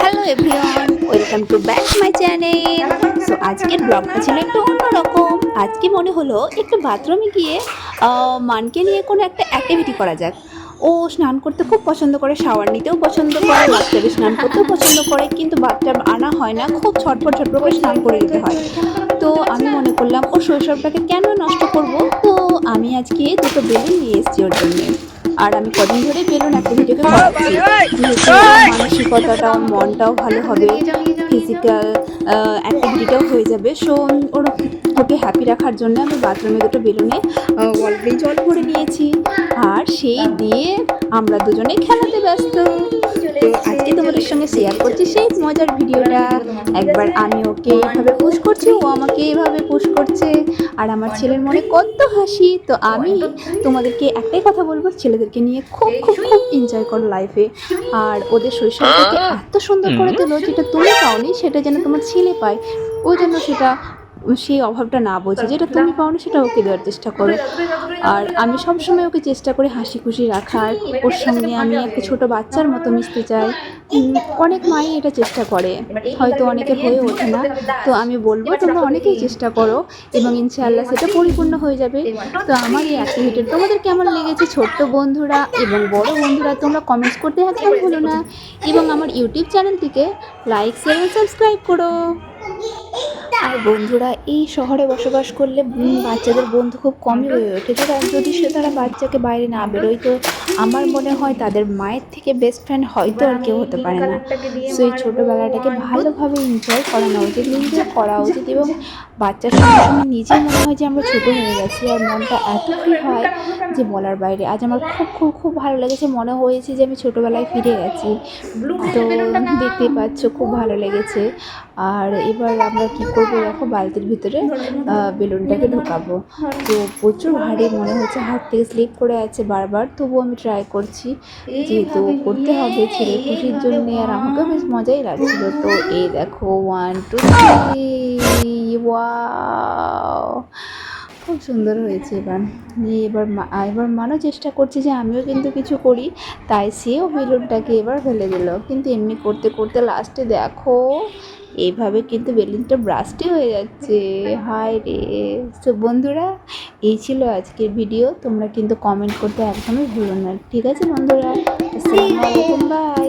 Hello back my channel আজকের ব্লগটা ছিল একটু অন্যরকম। আজকে মনে হলো একটু বাথরুমে গিয়ে মানকে নিয়ে কোনো একটা অ্যাক্টিভিটি করা যাক। ও স্নান করতে খুব পছন্দ করে শাওয়ার নিতেও পছন্দ করে বাচ্চাকে স্নান করতেও পছন্দ করে, কিন্তু বাচ্চা আনা হয় না, খুব ছটফট ছটফট করে স্নান করে দিতে হয়। তো আমি মনে করলাম, ও শৈশবটাকে কেন নষ্ট করব? তো আমি আজকে দুটো বেলুন নিয়ে এসেছি ওর জন্যে। আর আমি কদিন ধরে বেলুন অ্যাক্টিভিটিকে ওর মানসিকতাটাও, মনটাও ভালো হবে ফিজিক্যাল অ্যাক্টিভিটিটাও হয়ে যাবে সো ওর ওকে হ্যাপি রাখার জন্য আমি বাথরুমে দুটো বেলুনে অলরেডি জল ভরে নিয়েছি। আর সেই দিয়ে আমরা দুজনে খেলাতে ব্যস্ত। আজকে তোমাদের সঙ্গে শেয়ার করছি সেই মজার ভিডিওটা। একবার আমি ওকে এইভাবে পুশ করছে, ও আমাকে এইভাবে পুশ করছে। আর আমার ছেলের মনে কত হাসি। তো আমি তোমাদেরকে একটাই কথা বলব, ছেলেদেরকে নিয়ে খুব খুব খুব এনজয় করো লাইফে আর ওদের শৈশবটাকে এত সুন্দর করে তোলো, যেটা তুমি পাওনি সেটা যেন তোমার ছেলে পায়। ও যেন সেটা সেই অভাবটা না বোঝে। যেটা তুমি পাও না সেটা ওকে দেওয়ার চেষ্টা করো। আর আমি সবসময় ওকে চেষ্টা করি হাসি খুশি রাখার। ওর সঙ্গে আমি একটা ছোট বাচ্চার মতো মিশতে চাই। অনেক মাই এটা চেষ্টা করে। হয়তো অনেকের হয়ে ওঠে না। তো আমি বলব তোমরা অনেকেই চেষ্টা করো এবং ইনশাআল্লাহ সেটা পরিপূর্ণ হয়ে যাবে। তো আমার এই অ্যাক্টিভিটি তোমাদের কেমন লেগেছে ছোট্ট বন্ধুরা এবং বড় বন্ধুরা তোমরা কমেন্টস করতে একদম ভুলো না। এবং আমার ইউটিউব চ্যানেলটিকে লাইক শেয়ার সাবস্ক্রাইব করো। আর বন্ধুরা, এই শহরে বসবাস করলে বাচ্চাদের বন্ধু খুব কমই হয়ে ওঠে। তারা যদি সে তারা বাচ্চাকে বাইরে না বেরোয়, তো আমার মনে হয় তাদের মায়ের থেকে বেস্ট ফ্রেন্ড হয়তো আর কেউ হতে পারে না। সো এই ছোটোবেলাটাকে ভালোভাবে এনজয় করানো উচিত এনজয় করা উচিত এবং বাচ্চার সঙ্গে সঙ্গে নিজে মনে হয় যে আমরা ছোটো হয়ে গেছি আর মনটা এত ফ্রি হয় যে বলার বাইরে। আজ আমার খুব খুব খুব ভালো লেগেছে, মনে হয়েছে যে আমি ছোটোবেলায় ফিরে গেছি। তো দেখতেই পাচ্ছ, খুব ভালো লেগেছে। আর এবার আমরা কি করব দেখো, বালতির ভিতরে বেলুনটাকে ঢোকাবো। তো প্রচুর ভারী মনে হচ্ছে, হাত থেকে স্লিপ করে আছে বারবার। তবুও আমি ট্রাই করছি। যেহেতু করতে হবে ছেলে খুশির জন্য আর আমাকেও বেশ মজাই লাগছিল। তো এই দেখো ওয়ান টু থ্রি ওয়াও খুব সুন্দর হয়েছে এবার। নিয়ে এবার মা- এবার মানও চেষ্টা করছে যে আমিও কিন্তু কিছু করি। তাই সেও বেলুনটাকে এবার ফেলে দিল। কিন্তু এমনি করতে করতে লাস্টে দেখো এইভাবে কিন্তু বেলুনটা ব্রাস্টই হয়ে যাচ্ছে। হায় রে! তো বন্ধুরা এই ছিল আজকের ভিডিও তোমরা কিন্তু কমেন্ট করতে একদমই ভুলো না। ঠিক আছে বন্ধুরা? আসসালামু আলাইকুম বাই